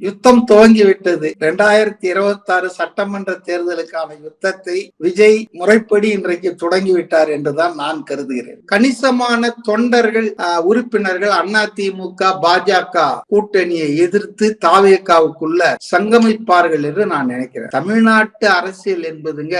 யுத்தம் துவங்கி விட்டது இரண்டாயிரத்தி இருபத்தி ஆறு சட்டமன்ற தேர்தலுக்கான யுத்தத்தை விஜய் முறைப்படி இன்றைக்கு தொடங்கி விட்டார் என்றுதான் நான் கருதுகிறேன். கணிசமான தொண்டர்கள் ஆஹ், உறுப்பினர்கள் அதிமுக பாஜக கூட்டணியை எதிர்த்து தாவேக்காவுக்குள்ள சங்கமிப்பார்கள் என்று நான் நினைக்கிறேன். தமிழ்நாட்டு அரசியல் என்பதுங்க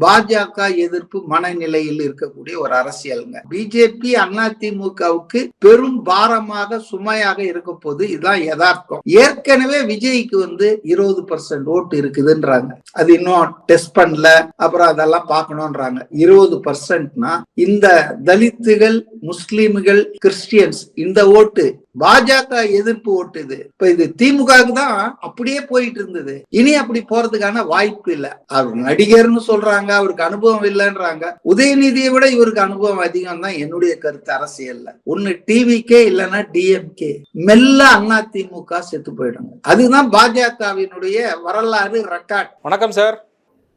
பாஜக எதிர்ப்பு மனநிலையில் இருக்கக்கூடிய ஒரு அரசியலுங்க. பிஜேபி அதிமுகவுக்கு பெரும் பாரமாக சுமையாக இருக்க போது இதுதான் யதார்த்தம். ஏற்கனவே விஜய்க்கு வந்து இருபது பர்சன்ட் ஓட்டு இருக்குதுன்றாங்க. அது இன்னும் டெஸ்ட் பண்ணல அப்புறம் அதெல்லாம் பார்க்கணும்ன்றாங்க இருபது பர்சன்ட்னா இந்த தலித்துகள் முஸ்லீம்கள் கிறிஸ்டியன்ஸ் இந்த ஓட்டு பாஜக எதிர்ப்பு ஓட்டு இது இப்ப இது திமுகவுக்கு தான் அப்படியே போயிட்டு இருந்தது. இனி அப்படி போறதுக்கான வாய்ப்பு இல்ல. அவர் நடிகர்னு சொல்றாங்க அவருக்கு அனுபவம் இல்லைன்றாங்க. உதயநிதியை விட இவருக்கு அனுபவம் அதிகம் தான் என்னுடைய கருத்து அரசியல்ல. ஒண்ணு டிவிக்கே இல்லைன்னா டிஎம்கே. மெல்ல அண்ணா திமுக செத்து போயிடுங்க. அதுதான் பாஜகவினுடைய வரலாறு ரெக்கார்ட். வணக்கம் சார்.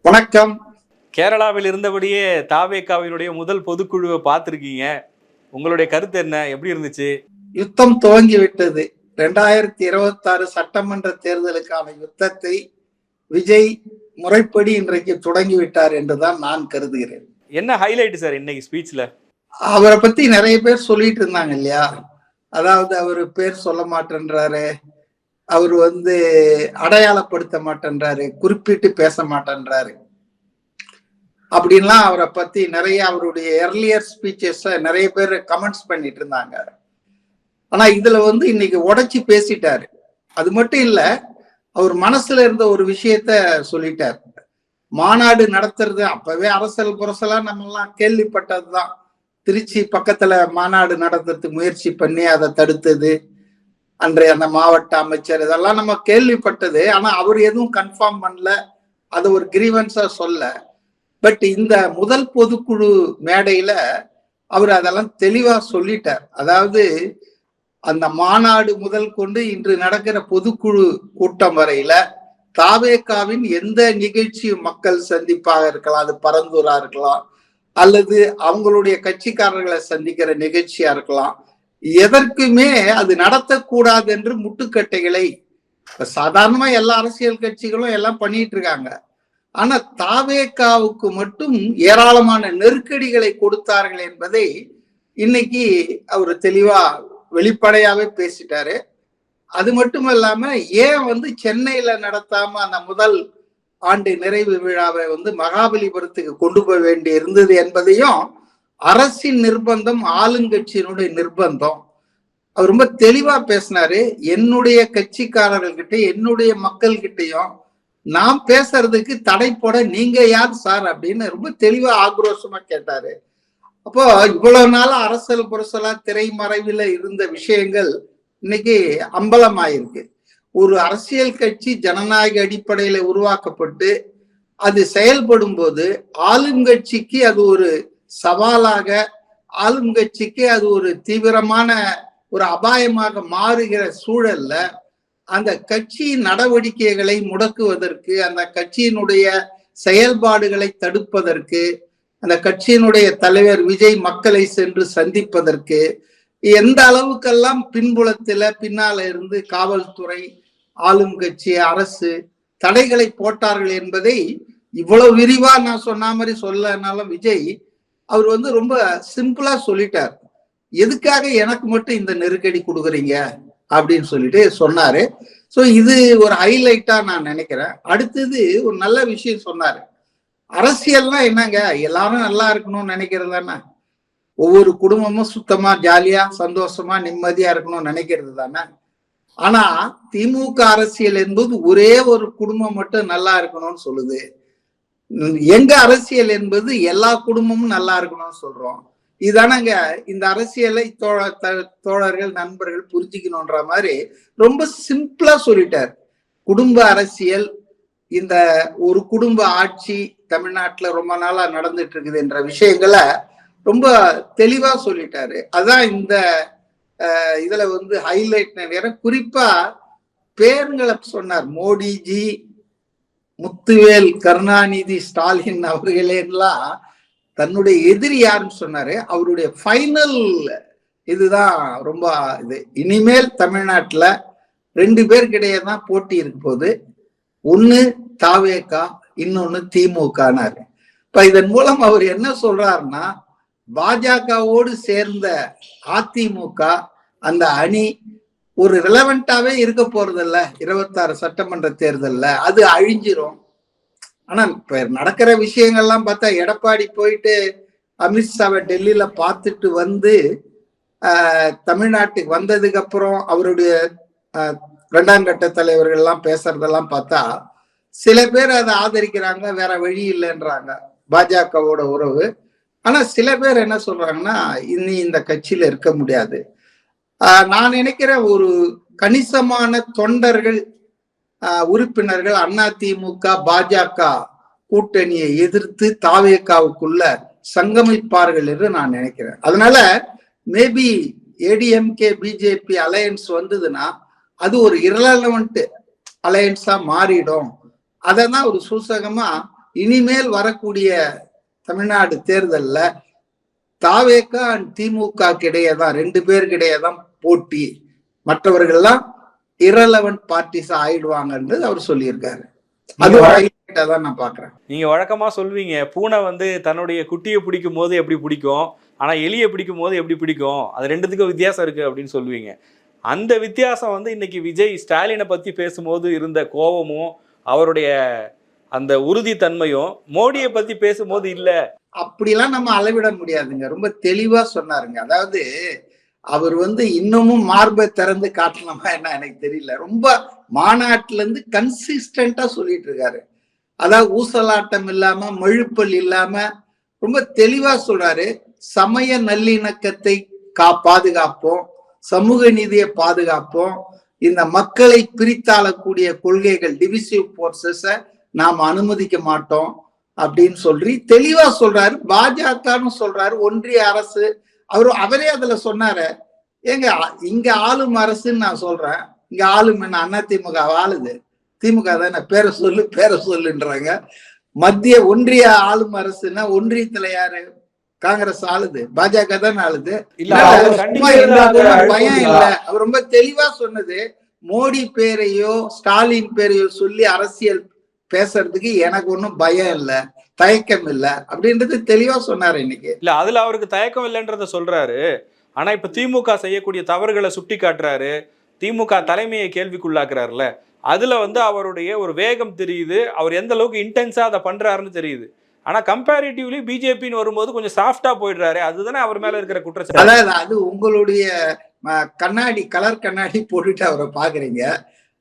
வணக்கம். கேரளாவில் இருந்தபடியே தாவேக்காவினுடைய முதல் பொதுக்குழுவை பார்த்துருக்கீங்க. உங்களுடைய கருத்து என்ன? எப்படி இருந்துச்சு? யுத்தம் துவங்கி விட்டது இரண்டாயிரத்தி இருபத்தி ஆறு சட்டமன்ற தேர்தலுக்கான யுத்தத்தை விஜய் முறைப்படி இன்றைக்கு தொடங்கி விட்டார் என்றுதான் நான் கருதுகிறேன். என்ன ஹைலைட் சார் இன்னைக்கு ஸ்பீச்ல அவரை பத்தி நிறைய பேர் சொல்லிட்டு இருந்தாங்க இல்லையா? அதாவது அவர் பேர் சொல்ல மாட்டேன்றாரு. அவர் வந்து அடையாளப்படுத்த மாட்டேன்றாரு. குறிப்பிட்டு பேச மாட்டேன்றாரு. அப்படின்லாம் அவரை பத்தி நிறைய அவருடைய எர்லியர் ஸ்பீச்சஸ் நிறைய பேர் கமெண்ட்ஸ் பண்ணிட்டு இருந்தாங்க. ஆனா இதுல வந்து இன்னைக்கு உடைச்சு பேசிட்டாரு. அது மட்டும் இல்ல அவர் மனசுல இருந்த ஒரு விஷயத்த சொல்லிட்டார். மாநாடு நடத்துறது அப்பவே அரசல் புரசலா நம்ம எல்லாம் கேள்விப்பட்டதுதான். திருச்சி பக்கத்துல மாநாடு நடத்துறதுக்கு முயற்சி பண்ணி அதை தடுத்தது. அன்றைய அந்த மாவட்ட அமைச்சர் இதெல்லாம் நம்ம கேள்விப்பட்டது. ஆனா அவர் எதுவும் கன்ஃபார்ம் பண்ணல. அது ஒரு கிரீவன்ஸா சொல்ல. பட் இந்த முதல் பொதுக்குழு மேடையில அவர் அதெல்லாம் தெளிவா சொல்லிட்டார். அதாவது அந்த மாநாடு முதல் கொண்டு இன்று நடக்கிற பொதுக்குழு கூட்டம் வரையில தாவேக்காவின் எந்த நிகழ்ச்சியும் மக்கள் சந்திப்பாக இருக்கலாம் அது பரந்தூரா இருக்கலாம் அல்லது அவங்களுடைய கட்சிக்காரர்களை சந்திக்கிற நிகழ்ச்சியா இருக்கலாம். எதற்குமே அது நடத்தக்கூடாது என்று முட்டுக்கட்டைகளை இப்ப சாதாரணமா எல்லா அரசியல் கட்சிகளும் எல்லாம் பண்ணிட்டு இருக்காங்க. ஆனா தாவேக்காவுக்கு மட்டும் ஏராளமான நெருக்கடிகளை கொடுத்தார்கள் என்பதை இன்னைக்கு அவர் தெளிவா வெளிப்படையாவே பேசிட்டாரு. அது மட்டும் இல்லாம ஏன் வந்து சென்னையில நடத்தாம அந்த முதல் ஆண்டு நிறைவு விழாவை வந்து மகாபலிபுரத்துக்கு கொண்டு போக வேண்டி இருந்தது என்பதையும் அரசின் நிர்பந்தம் ஆளுங்கட்சியினுடைய நிர்பந்தம். அவர் ரொம்ப தெளிவா பேசினாரு. என்னுடைய கட்சிக்காரர்கள்கிட்ட என்னுடைய மக்கள்கிட்டயும் நான் பேசுறதுக்கு தடை போட நீங்க யார் சார் அப்படின்னு ரொம்ப தெளிவா ஆக்ரோஷமா கேட்டாரு. அப்போ இவ்வளவு நாள் அரசல் புரசலா திரைமறைவில இருந்த விஷயங்கள் இன்னைக்கு அம்பலமாயிருக்கு. ஒரு அரசியல் கட்சி ஜனநாயக அடிப்படையில உருவாக்கப்பட்டு அது செயல்படும் போது ஆளுங்கட்சிக்கு அது ஒரு சவாலாக ஆளுங்கட்சிக்கு அது ஒரு தீவிரமான ஒரு அபாயமாக மாறுகிற சூழல்ல அந்த கட்சி நடவடிக்கைகளை முடக்குவதற்கு அந்த கட்சியினுடைய செயல்பாடுகளை தடுப்பதற்கு அந்த கட்சியினுடைய தலைவர் விஜய் மக்களை சென்று சந்திப்பதற்கு எந்த அளவுக்கெல்லாம் பின்புலத்துல பின்னால இருந்து காவல்துறை ஆளும் கட்சி அரசு தடைகளை போட்டார்கள் என்பதை இவ்வளவு விரிவா நான் சொன்ன மாதிரி சொல்லனாலும் விஜய் அவர் வந்து ரொம்ப சிம்பிளா சொல்லிட்டார். எதுக்காக எனக்கு மட்டும் இந்த நெருக்கடி கொடுக்குறீங்க? அப்படின்னு சொல்லிட்டு சொன்னாரு. ஸோ இது ஒரு ஹைலைட்டா நான் நினைக்கிறேன். அடுத்தது ஒரு நல்ல விஷயம் சொன்னாரு. அரசியல்னா என்னங்க? எல்லாரும் நல்லா இருக்கணும்னு நினைக்கிறது தானே? ஒவ்வொரு குடும்பமும் சுத்தமா ஜாலியா சந்தோஷமா நிம்மதியா இருக்கணும்னு நினைக்கிறது தானே? ஆனா திமுக அரசியல் என்பது ஒரே ஒரு குடும்பம் மட்டும் நல்லா இருக்கணும்னு சொல்லுது. எங்க அரசியல் என்பது எல்லா குடும்பமும் நல்லா இருக்கணும்னு சொல்றோம். இதானங்க இந்த அரசியலை தோழ த- தோழர்கள் நண்பர்கள் புரிஞ்சுக்கணுன்ற மாதிரி ரொம்ப சிம்பிளா சொல்லிட்டார். குடும்ப அரசியல் இந்த ஒரு குடும்ப ஆட்சி தமிழ்நாட்டுல ரொம்ப நாளா நடந்துட்டு இருக்குது என்ற விஷயங்களை ரொம்ப தெளிவா சொல்லிட்டாரு. அதான் இந்த இதுல வந்து ஹைலைட் வேற குறிப்பா பேருங்களை சொன்னார். மோடிஜி முத்துவேல் கருணாநிதி ஸ்டாலின் அவர்களெல்லாம் தன்னுடைய எதிரி யாருன்னு சொன்னாரு. அவருடைய ஃபைனல் இதுதான் ரொம்ப இது. இனிமேல் தமிழ்நாட்டில் ரெண்டு பேருக்கிடையே தான் போட்டி இருக்க போது ஒண்ணு தாவேகா இன்னொன்னு திமுகனாரு. இப்ப இதன் மூலம் அவர் என்ன சொல்றாருன்னா பாஜகவோடு சேர்ந்த அதிமுக அந்த அணி ஒரு ரிலவெண்டாவே இருக்க போறதில்ல. இருபத்தாறு சட்டமன்ற தேர்தல்ல. அது அழிஞ்சிரும். ஆனா இப்ப நடக்கிற விஷயங்கள்லாம் பார்த்தா எடப்பாடி போயிட்டு அமித்ஷாவை டெல்லியில பார்த்துட்டு வந்து தமிழ்நாட்டுக்கு வந்ததுக்கு அப்புறம் அவருடைய ஆஹ், இரண்டாம் கட்ட தலைவர்கள் எல்லாம் பேசுறதெல்லாம் பார்த்தா சில பேர் அதை ஆதரிக்கிறாங்க வேற வழி இல்லைன்றாங்க பாஜகவோட உறவு. ஆனா சில பேர் என்ன சொல்றாங்கன்னா இனி இந்த கட்சியில இருக்க முடியாது. நான் நினைக்கிறேன் ஒரு கணிசமான தொண்டர்கள் உறுப்பினர்கள் அண்ணா திமுக பாஜக கூட்டணியை எதிர்த்து தாவேக்காவுக்குள்ள சங்கமிப்பார்கள் என்று நான் நினைக்கிறேன். அதனால மேபி ஏடிஎம்கே பிஜேபி அலையன்ஸ் வந்ததுன்னா அது ஒரு இரலவெண்ட் அலையன்ஸா மாறிடும். அதை தான் ஒரு சூசகமா இனிமேல் வரக்கூடிய தமிழ்நாடு தேர்தல்ல தாவேக்கா அண்ட் திமுக இடையே தான் ரெண்டு பேருக்கு இடையே தான் போட்டி. மற்றவர்கள்லாம் இரலவெண்ட் பார்ட்டிஸ் ஆயிடுவாங்கன்றது அவர் சொல்லியிருக்காரு. அது தான் நான் பாக்குறேன் நீங்க வழக்கமா சொல்வீங்க பூனை வந்து தன்னுடைய குட்டியை பிடிக்கும் போது எப்படி பிடிக்கும் ஆனா எலியை பிடிக்கும் போது எப்படி பிடிக்கும் அது ரெண்டுத்துக்கும் வித்தியாசம் இருக்கு அப்படின்னு சொல்லுவீங்க அந்த வித்தியாசம் வந்து இன்னைக்கு விஜய் ஸ்டாலினை பற்றி பேசும்போது இருந்த கோபமும் அவருடைய அந்த உறுதித்தன்மையும் மோடியை பற்றி பேசும்போது இல்லை. அப்படிலாம் நம்ம அளவிட முடியாதுங்க. ரொம்ப தெளிவாக சொன்னாருங்க. அதாவது அவர் வந்து இன்னமும் மார்பை திறந்து காட்டணுமா என்ன எனக்கு தெரியல. ரொம்ப மாநாட்டுல இருந்து கன்சிஸ்டண்டா சொல்லிட்டு இருக்காரு. அதாவது ஊசலாட்டம் இல்லாம மழுப்பல் இல்லாம ரொம்ப தெளிவா சொல்றாரு. சமய நல்லிணக்கத்தை கா பாதுகாப்போம். சமூக நீதியை பாதுகாப்போம். இந்த மக்களை பிரித்தாளக்கூடிய கொள்கைகள் டிவிசிவ் போர்சஸ நாம் அனுமதிக்க மாட்டோம் அப்படின்னு சொல்லி தெளிவா சொல்றாரு. பாஜகன்னு சொல்றாரு. ஒன்றிய அரசு அவரு அவரே அதுல சொன்னாரு. ஏங்க இங்க ஆளும் அரசுன்னு நான் சொல்றேன். இங்க ஆளும் என்ன அதிமுக ஆளுது? திமுக தானே? பேரை சொல்லு பேரை சொல்லுன்றாங்க. மத்திய ஒன்றிய ஆளும் அரசுன்னா ஒன்றியத்துல யாரு? காங்கிரஸ் ஆளுது பாஜக தானே ஆளுது. பயம்? இல்ல. அவர் ரொம்ப தெளிவா சொன்னது மோடி பேரையோ ஸ்டாலின் பேரையோ சொல்லி அரசியல் பேசுறதுக்கு எனக்கு ஒண்ணும் பயம் இல்ல தயக்கம் இல்ல அப்படின்றது தெளிவா சொன்னாரு இன்னைக்கு. இல்ல அதுல அவருக்கு தயக்கம் இல்லைன்றத சொல்றாரு. ஆனா இப்ப திமுக செய்யக்கூடிய தவறுகளை சுட்டி காட்டுறாரு. திமுக தலைமையை கேள்விக்குள்ளாக்குறாருல அதுல வந்து அவருடைய ஒரு வேகம் தெரியுது. அவர் எந்த அளவுக்கு இன்டென்ஸா அதை பண்றாருன்னு தெரியுது. ஆனா கம்பேரிட்டிவ்லி பிஜேபின்னு வரும்போது கொஞ்சம் சாஃப்டா போயிடுறாரு. அதுதானே அவர் மேல இருக்கிற குற்றச்சாட்டு. அதாவது அது உங்களுடைய கண்ணாடி கலர் கண்ணாடி போட்டுட்டு அவரை பாக்குறீங்க.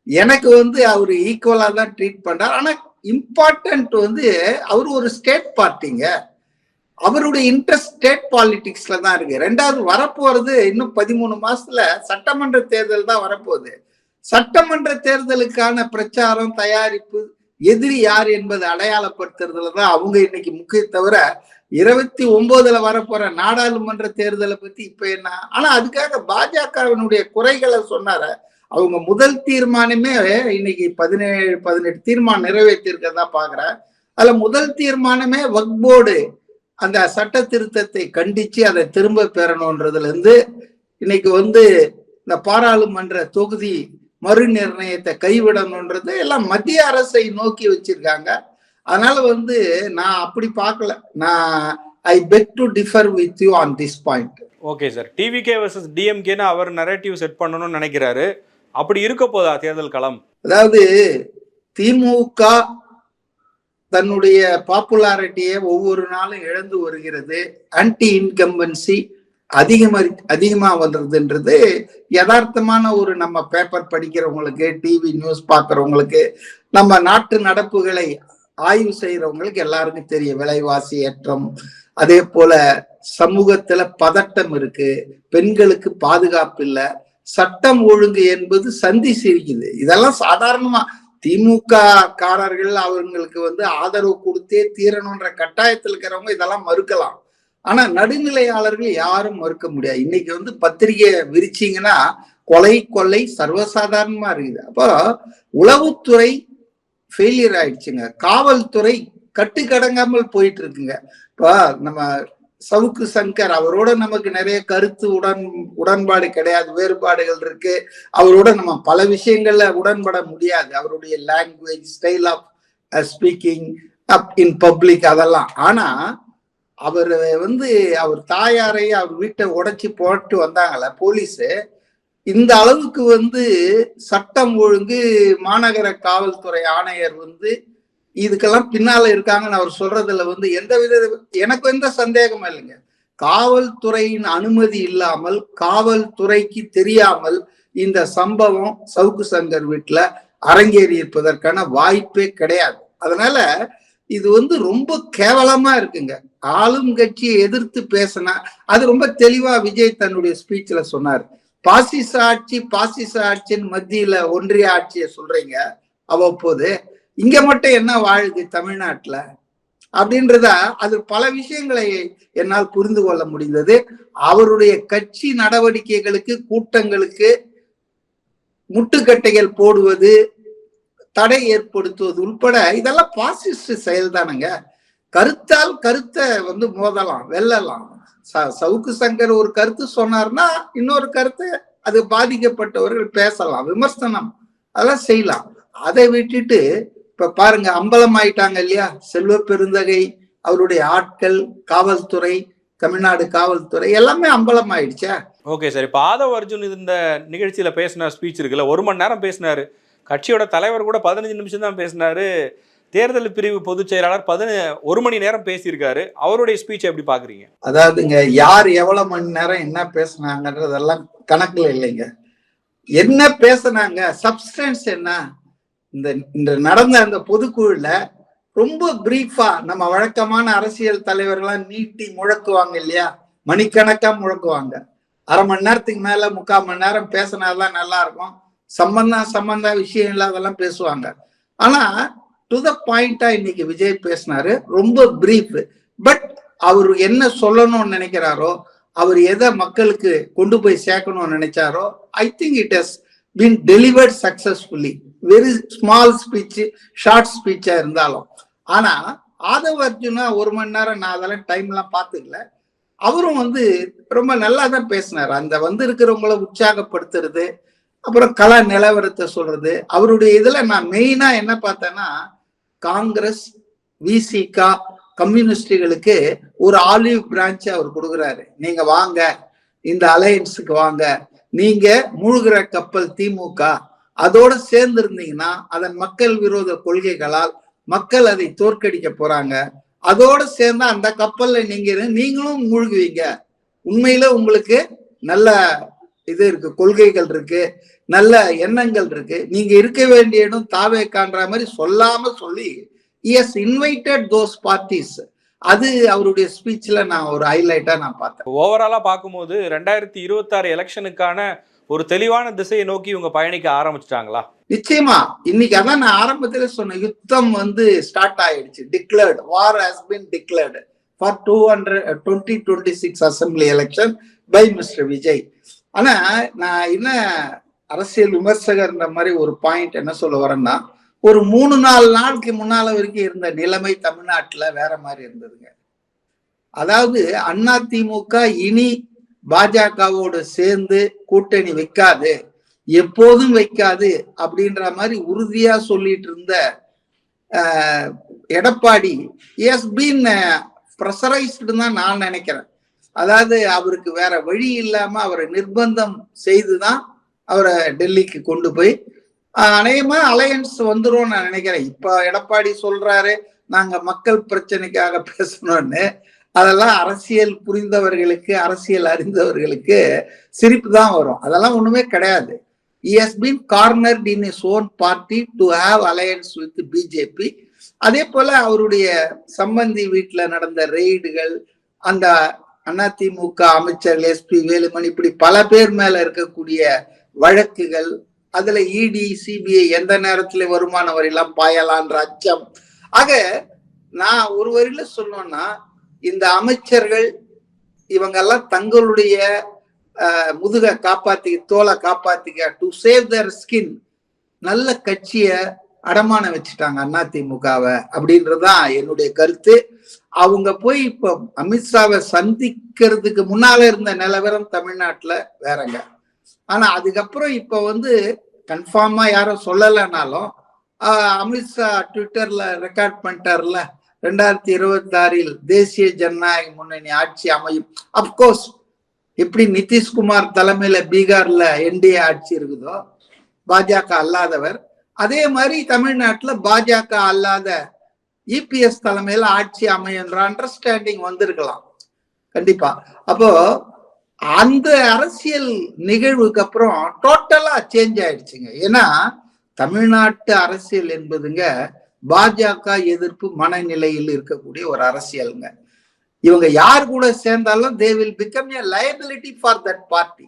எனக்கு வந்து அவர் ஈக்குவலா தான் ட்ரீட் பண்றாரு. ஆனா இம்பார்ட்டன்ட் வந்து அவர் ஒரு ஸ்டேட் பார்ட்டிங்க அவருடைய இன்ட்ரெஸ்ட் ஸ்டேட் பாலிடிக்ஸ்ல தான் இருக்கு. ரெண்டாவது வரப்போறது இன்னும் பதிமூணு மாசத்துல சட்டமன்ற தேர்தல் தான் வரப்போகுது. சட்டமன்ற தேர்தலுக்கான பிரச்சாரம் தயாரிப்பு எதிரி யார் என்பதை அடையாளப்படுத்துறதுல தான் அவங்க இன்னைக்கு முக்கிய தவிர இருபத்தி ஒன்பதுல வரப்போற நாடாளுமன்ற தேர்தலை பத்தி இப்ப என்ன? ஆனா அதுக்காக பாஜகவினுடைய குறைகளை சொன்னார. அவங்க முதல் தீர்மானமே இன்னைக்கு பதினேழு பதினெட்டு தீர்மானம் நிறைவேற்றிருக்கதா பாக்குறேன் அதுல முதல் தீர்மானமே வக்போர்டு அந்த சட்ட திருத்தத்தை கண்டிச்சு அதை திரும்ப பெறணும்ன்றதுல இருந்து இன்னைக்கு வந்து இந்த பாராளுமன்ற தொகுதி மறுநிர்ணயத்தை கைவிடணுன்றது எல்லாம் மத்திய அரசை நோக்கி வச்சிருக்காங்க. அதனால வந்து நான் அப்படி பார்க்கல. நான் I beg to differ with you on this point okay sir TVK versus டிஎம்கேன்னு அவர் நரேட்டிவ் செட் பண்ணணும்னு நினைக்கிறாரு. அப்படி இருக்க போதா தேர்தல் களம்? அதாவது திமுக தன்னுடைய பாப்புலாரிட்டியை ஒவ்வொரு நாளும் இழந்து வருகிறது. ஆன்டி இன்கம்பன்சி அதிகமா அதிகமா வந்துருதுன்றது யதார்த்தமான ஒரு நம்ம பேப்பர் படிக்கிறவங்களுக்கு டிவி நியூஸ் பார்க்குறவங்களுக்கு நம்ம நாட்டு நடப்புகளை ஆய்வு செய்யறவங்களுக்கு எல்லாருக்கும் தெரியும். விலைவாசி ஏற்றம் அதே போல சமூகத்துல பதட்டம் இருக்கு பெண்களுக்கு பாதுகாப்பு இல்லை சட்டம் ஒழுங்கு என்பது சந்தி சிரிக்குது. இதெல்லாம் சாதாரணமா திமுக காரர்கள் அவங்களுக்கு வந்து ஆதரவு கொடுத்தே தீரணுன்ற கட்டாயத்தில் இருக்கிறவங்க இதெல்லாம் மறுக்கலாம். ஆனா நடுநிலையாளர்கள் யாரும் மறுக்க முடியாது. இன்னைக்கு வந்து பத்திரிகையை விரிச்சிங்கன்னா கொலை கொள்ளை சர்வசாதாரணமா இருக்குது. அப்போ உளவுத்துறை ஃபெயிலியர் ஆயிடுச்சுங்க. காவல்துறை கட்டுக்கடங்காமல் போயிட்டு இருக்குங்க இப்போ நம்ம சவுக்கு சங்கர் அவரோட நமக்கு நிறைய கருத்து உடன் உடன்பாடு கிடையாது வேறுபாடுகள் இருக்கு. அவரோட நம்ம பல விஷயங்கள்ல உடன்பட முடியாது. அவருடைய language style of speaking up in public அதெல்லாம். ஆனா அவர் வந்து அவர் தாயாரை அவர் வீட்டை உடைச்சி போட்டு வந்தாங்கள போலீஸ். இந்த அளவுக்கு வந்து சட்டம் ஒழுங்கு மாநகர காவல்துறை ஆணையர் வந்து இதுக்கெல்லாம் பின்னால இருக்காங்கன்னு அவர் சொல்றதுல வந்து எந்த வித எனக்கு எந்த சந்தேகமும் இல்லைங்க. காவல்துறையின் அனுமதி இல்லாமல் காவல்துறைக்கு தெரியாமல் இந்த சம்பவம் சவுக்கு சங்கர் வீட்டுல அரங்கேறி இருப்பதற்கான வாய்ப்பே கிடையாது. அதனால இது வந்து ரொம்ப கேவலமா இருக்குங்க. ஆளும் கட்சியை எதிர்த்து பேசினா அது ரொம்ப தெளிவா விஜய் தன்னுடைய ஸ்பீச்ல சொன்னார். பாசிச ஆட்சி பாசிச ஆட்சியின் மத்தியில ஒன்றிய ஆட்சியை சொல்றீங்க அவ்வப்போது. இங்க மட்டும் என்ன வாழுது தமிழ்நாட்டுல? அப்படின்றத அது பல விஷயங்களை என்னால் புரிந்து கொள்ள முடிந்தது. அவருடைய கட்சி நடவடிக்கைகளுக்கு கூட்டங்களுக்கு முட்டுக்கட்டைகள் போடுவது தடை ஏற்படுத்துவது உட்பட இதெல்லாம் பாசிஸ்ட் செயல் தானுங்க கருத்தால் கருத்தை வந்து மோதலாம் வெல்லலாம். சவுக்கு சங்கர் ஒரு கருத்து சொன்னார்னா இன்னொரு கருத்து அது பாதிக்கப்பட்டவர்கள் பேசலாம் விமர்சனம் அதெல்லாம் செய்யலாம். அதை விட்டுட்டு இப்ப பாருங்க அம்பலம் ஆயிட்டாங்க இல்லையா? செல்வ பெருந்தகை அவருடைய ஆட்கள் காவல்துறை தமிழ்நாடு காவல்துறை எல்லாமே அம்பலம் ஆயிடுச்சா? ஓகே சார் இப்போ ஆதவ் அர்ஜுன் இந்த நிகழ்ச்சியில பேசின ஸ்பீச் இருக்குல்ல ஒரு மணி நேரம் பேசினாரு. கட்சியோட தலைவர் கூட பதினஞ்சு நிமிஷம் தான் பேசினாரு. தேர்தல் பிரிவு பொதுச் செயலாளர் பதின ஒரு மணி நேரம் பேசியிருக்காரு. அவருடைய ஸ்பீச் எப்படி பாக்குறீங்க? அதாவதுங்க யார் எவ்வளவு மணி நேரம் என்ன பேசுனாங்கன்றதெல்லாம் கணக்குல இல்லைங்க. என்ன பேசுனாங்க சப்ஸ்டன்ஸ் என்ன? இந்த இந்த நடந்த அந்த பொதுக்குழுல ரொம்ப பிரீஃபா நம்ம வழக்கமான அரசியல் தலைவர்கள்லாம் நீட்டி முழக்குவாங்க இல்லையா? மணிக்கணக்கா முழக்குவாங்க. அரை மணி நேரத்துக்கு மேல முக்கால் மணி நேரம் பேசினாதான் நல்லா இருக்கும். சம்பந்தம் சம்பந்த விஷயம் இல்லாதெல்லாம் பேசுவாங்க. ஆனா டு த பாயிண்டா இன்னைக்கு விஜய் பேசினாரு. ரொம்ப பிரீஃப் பட் அவர் என்ன சொல்லணும்னு நினைக்கிறாரோ அவர் எதை மக்களுக்கு கொண்டு போய் சேர்க்கணும்னு நினைச்சாரோ I think it has been delivered successfully very small speech short ஸ்பீச்சா இருந்தாலும். ஆனா ஆதவ அர்ஜுனா ஒரு மணி நேரம் நான் அதெல்லாம் டைம் எல்லாம் பார்த்துக்கல அவரும் வந்து ரொம்ப நல்லா தான் பேசினார். அந்த வந்து இருக்கிறவங்கள உற்சாகப்படுத்துறது அப்புறம் கலா நிலவரத்தை சொல்றது. அவருடைய இதுல நான் மெயினா என்ன பார்த்தேன்னா காங்கிரஸ் விசிகா கம்யூனிஸ்டுகளுக்கு ஒரு ஆலிவ் பிரான்ச் அவர் கொடுக்குறாரு. நீங்க வாங்க இந்த அலையன்ஸுக்கு வாங்க. நீங்க மூழ்கிற கப்பல் திமுக அதோட சேர்ந்து இருந்தீங்கன்னா அதன் மக்கள் விரோத கொள்கைகளால் மக்கள் அதை தோற்கடிக்க போறாங்க. அதோட சேர்ந்து அந்த கப்பல்ல நீங்க நீங்களும் மூழ்குவீங்க. உண்மையில உங்களுக்கு நல்ல இது இருக்கு கொள்கைகள் இருக்கு. நல்ல எண்ணங்கள் இருக்கு. நீங்க இருக்க வேண்டிய இடம் தாவே காண்ற மாதிரி சொல்லாம சொல்லி எஸ் இன்வைட்டட் தோஸ் பார்ட்டிஸ் அது அவருடைய ஸ்பீச்ல நான் ஒரு ஹைலைட்டா நான் பார்த்தேன். ஓவராலா பார்க்கும்போது ரெண்டாயிரத்தி இருபத்தாறு எலெக்ஷனுக்கான ஒரு தெளிவான திசையை நோக்கி இவங்க பயணிக்க ஆரம்பிச்சிட்டாங்களா? நிச்சயமா. இன்னைக்கு அதான் நான் ஆரம்பத்துல சொன்ன யுத்தம் வந்து ஸ்டார்ட் ஆயிடுச்சு. Declared war has been declared for two hundred twenty twenty six assembly election by mister Vijay ஆனா நான் என்ன அரசியல் விமர்சகர்ன்ற மாதிரி ஒரு பாயிண்ட் என்ன சொல்ல வரேன்னா ஒரு மூணு நாலு நாளுக்கு முன்னால வரைக்கும் இருந்த நிலைமை தமிழ்நாட்டுல வேற மாதிரி இருந்ததுங்க. அதாவது அண்ணா திமுக இனி பாஜகவோடு சேர்ந்து கூட்டணி வைக்காது எப்போதும் வைக்காது அப்படின்ற மாதிரி உறுதியா சொல்லிட்டு இருந்த எடப்பாடி எஸ் பீன் ப்ரெஷரைஸ்டு தான் நான் நினைக்கிறேன். அதாவது அவருக்கு வேற வழி இல்லாம அவரை நிர்பந்தம் செய்துதான் அவரை டெல்லிக்கு கொண்டு போய் அநேகமா அலையன்ஸ் வந்துடும் நான் நினைக்கிறேன். இப்ப எடப்பாடி சொல்றாரு நாங்க மக்கள் பிரச்சனைக்காக பேசணும்னு. அதெல்லாம் அரசியல் புரிந்தவர்களுக்கு அரசியல் அறிந்தவர்களுக்கு சிரிப்பு தான் வரும். அதெல்லாம் ஒண்ணுமே கிடையாது. Is been cornered in his own party to have alliance with BJP அதே போல அவருடைய சம்பந்தி வீட்டுல நடந்த ரெய்டுகள் அந்த அதிமுக அமைச்சர்கள் எஸ்பி வேலுமணி இப்படி பல பேர் மேல இருக்கக்கூடிய வழக்குகள் அதுல இடி சிபிஐ எந்த நேரத்துல வருமான வரியெல்லாம் பாயலான்ற அச்சம். ஆக நான் ஒரு வரியில சொல்லணும்னா இந்த அமைச்சர்கள் இவங்கெல்லாம் தங்களுடைய முதுக காப்பாத்தி தோலை காப்பாத்திக்க டு சேவ் தர் ஸ்கின் நல்ல கட்சிய அடமான வச்சுட்டாங்க அதிமுகவை அப்படின்றதுதான் என்னுடைய கருத்து. அவங்க போய் இப்போ அமித்ஷாவை சந்திக்கிறதுக்கு முன்னால இருந்த நிலவரம் தமிழ்நாட்டுல வேறங்க. ஆனா அதுக்கப்புறம் இப்ப வந்து கன்ஃபார்மா யாரும் சொல்லலைனாலும் அமித்ஷா ட்விட்டர்ல ரெக்கார்ட் பண்ணிட்டார்ல. ரெண்டாயிரத்தி இருபத்தி ஆறில் தேசிய ஜனநாயக முன்னணி ஆட்சி அமையும். அப்கோர்ஸ் எப்படி நிதிஷ்குமார் தலைமையில பீகார்ல என்டிஏ ஆட்சி இருக்குதோ பாஜக அல்லாதவர் அதே மாதிரி தமிழ்நாட்டுல பாஜக அல்லாத இபிஎஸ் தலைமையில ஆட்சி அமையுன்ற அண்டர்ஸ்டாண்டிங் வந்திருக்கலாம். கண்டிப்பா. அப்போ அந்த அரசியல் நிகழ்வுக்கு அப்புறம் டோட்டலா சேஞ்ச் ஆயிடுச்சுங்க. ஏன்னா தமிழ்நாட்டு அரசியல் என்பதுங்க பாஜக எதிர்ப்பு மனநிலையில் இருக்கக்கூடிய ஒரு அரசியலுங்க. இவங்க யார் கூட சேர்ந்தாலும் they will become a liability for that party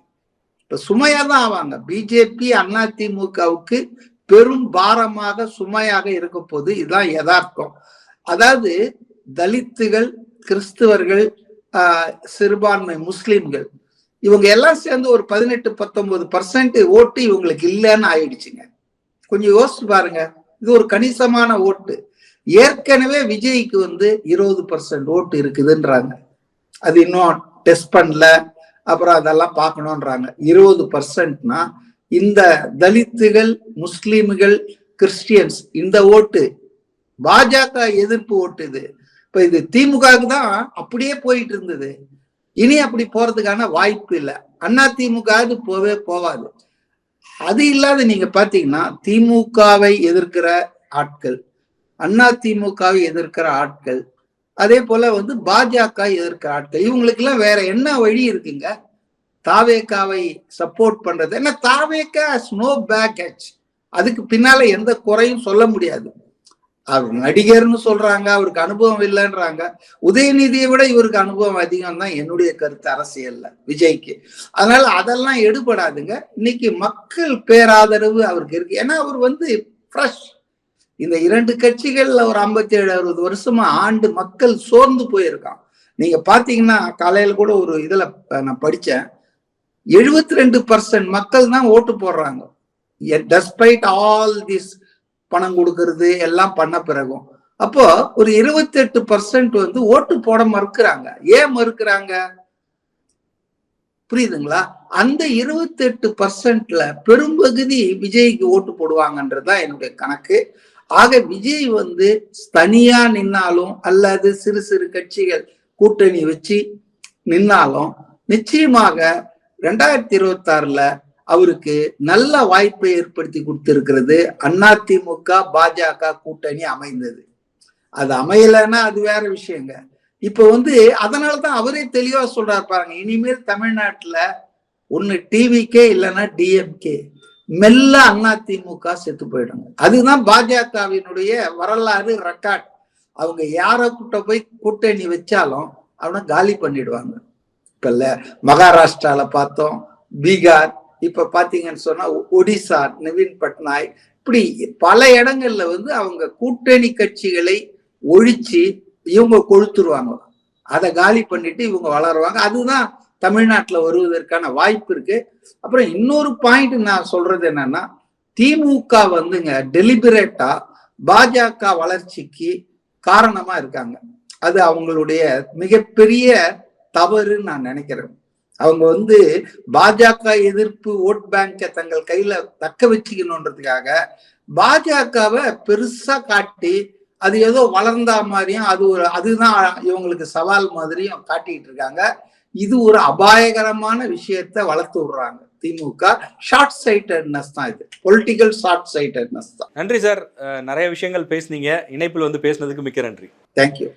இப்ப சுமையா தான் ஆவாங்க பிஜேபி அதிமுகவுக்கு பெரும் பாரமாக சுமையாக இருக்க போது இதுதான் யதார்த்தம். அதாவது தலித்துகள் கிறிஸ்துவர்கள் சிறுபான்மை முஸ்லிம்கள் இவங்க எல்லாம் சேர்ந்து ஒரு பதினெட்டு பத்தொன்பது பர்சன்ட் ஓட்டு இவங்களுக்கு இல்லைன்னு ஆயிடுச்சுங்க. கொஞ்சம் யோசிச்சு பாருங்க. இது ஒரு கணிசமான ஓட்டு. ஏற்கனவே விஜய்க்கு வந்து இருபது பர்சன்ட் ஓட்டு இருக்குதுன்றாங்க. அது இன்னும் டெஸ்ட் பண்ணல. அப்புறம் அதெல்லாம் பார்க்கணுன்றாங்க. இருபது பர்சன்ட்னா இந்த தலித்துகள் முஸ்லீம்கள் கிறிஸ்டியன்ஸ் இந்த ஓட்டு பாஜக எதிர்ப்பு ஓட்டு இது. இப்ப இது திமுகவுக்கு தான் அப்படியே போயிட்டு இருந்தது. இனி அப்படி போறதுக்கான வாய்ப்பு இல்லை. அண்ணா திமுக அது போவே போகாது அது இல்லாத நீங்க பாத்தீங்கன்னா திமுகவை எதிர்க்கிற ஆட்கள் அண்ணா திமுகவை எதிர்க்கிற ஆட்கள் அதே போல வந்து பாஜக எதிர்க்கிற ஆட்கள் இவங்களுக்கு எல்லாம் வேற என்ன வழி இருக்குங்க? தாவேக்காவை சப்போர்ட் பண்றது. ஏன்னா தாவேக்கா ஸ்னோ பேக்கேஜ் அதுக்கு பின்னால எந்த குறையும் சொல்ல முடியாது. அவர் நடிகர்னு சொல்றாங்க அவருக்கு அனுபவம் இல்லைன்றாங்க. உதயநிதியை விட இவருக்கு அனுபவம் அதிகம் தான் என்னுடைய கருத்து அரசியல்ல விஜய்க்கு. அதனால அதெல்லாம் எடுபடாதுங்க. இன்னைக்கு மக்கள் பேராதரவு அவருக்கு இருக்கு. ஏன்னா அவர் வந்து ஃப்ரெஷ் இந்த இரண்டு கட்சிகள்ல ஒரு ஐம்பத்தி ஏழு அறுபது வருஷமா ஆண்டு மக்கள் சோர்ந்து போயிருக்கான். நீங்க பாத்தீங்கன்னா காலையில கூட ஒரு இதுல நான் படிச்சேன். எழுபத்தி ரெண்டு பர்சன்ட் மக்கள் தான் ஓட்டு போடுறாங்க. டெஸ்பைட் ஆல் திஸ் பணம் கொடுக்கறது எல்லாம் பண்ண பிறகும். அப்போ ஒரு இருபத்தெட்டு பர்சன்ட் வந்து ஓட்டு போட மறுக்கிறாங்க. ஏன் மறுக்கிறாங்க? புரியுதுங்களா? அந்த இருபத்தெட்டு பர்சன்ட்ல பெரும்பகுதி விஜய்க்கு ஓட்டு போடுவாங்கன்றதுதான் என்னுடைய கணக்கு. ஆக விஜய் வந்து தனியா நின்னாலும் அல்லது சிறு சிறு கட்சிகள் கூட்டணி வச்சு நின்னாலும் நிச்சயமாக ரெண்டாயிரத்தி இருபத்தி ஆறுல அவருக்கு நல்ல வாய்ப்பை ஏற்படுத்தி கொடுத்திருக்கிறது அதிமுக பாஜக கூட்டணி அமைந்தது. அது அமையலைன்னா அது வேற விஷயங்க. இப்ப வந்து அதனாலதான் அவரே தெளிவா சொல்றாரு பாருங்க. இனிமேல் தமிழ்நாட்டுல ஒன்னு டிவிக்கே இல்லைன்னா டிஎம்கே. மெல்ல அதிமுக செத்து போயிடுங்க. அதுதான் பாஜகவினுடைய வரலாறு ரெக்கார்ட். அவங்க யார கூட்ட போய் கூட்டணி வச்சாலும் அவனை காலி பண்ணிடுவாங்க. இப்ப மகாராஷ்டிரால பார்த்தோம் பீகார் இப்ப பாத்தீங்கன்னு சொன்னா ஒடிசா நவீன் பட்நாயக் இப்படி பல இடங்கள்ல வந்து அவங்க கூட்டணி கட்சிகளை ஒழிச்சு இவங்க கொளுத்துருவாங்க. அதை காலி பண்ணிட்டு இவங்க வளருவாங்க. அதுதான் தமிழ்நாட்டில் வருவதற்கான வாய்ப்பு இருக்கு. அப்புறம் இன்னொரு பாயிண்ட் நான் சொல்றது என்னன்னா திமுக வந்துங்க டெலிபரேட்டா பாஜக வளர்ச்சிக்கு காரணமா இருக்காங்க. அது அவங்களுடைய மிகப்பெரிய தவறுன்னு நான் நினைக்கிறேன். அவங்க வந்து பாஜக எதிர்ப்பு ஓட் பேங்கை தங்கள் கையில தக்க வச்சுக்கணுன்றதுக்காக பாஜகவை பெருசா காட்டி அது ஏதோ வளர்ந்தா மாதிரியும் அது ஒரு அதுதான் இவங்களுக்கு சவால் மாதிரியும் காட்டிட்டு இருக்காங்க. இது ஒரு அபாயகரமான விஷயத்தை வளர்த்து விடுறாங்க. திமுக ஷார்ட் சைட்டட்னஸ் தான் இது. பொலிட்டிக்கல் ஷார்ட் சைட்டட்னஸ் தான். நன்றி சார். நிறைய விஷயங்கள் பேசுனீங்க. இணைப்பில் வந்து பேசுனதுக்கு மிக்க நன்றி. தேங்க்யூ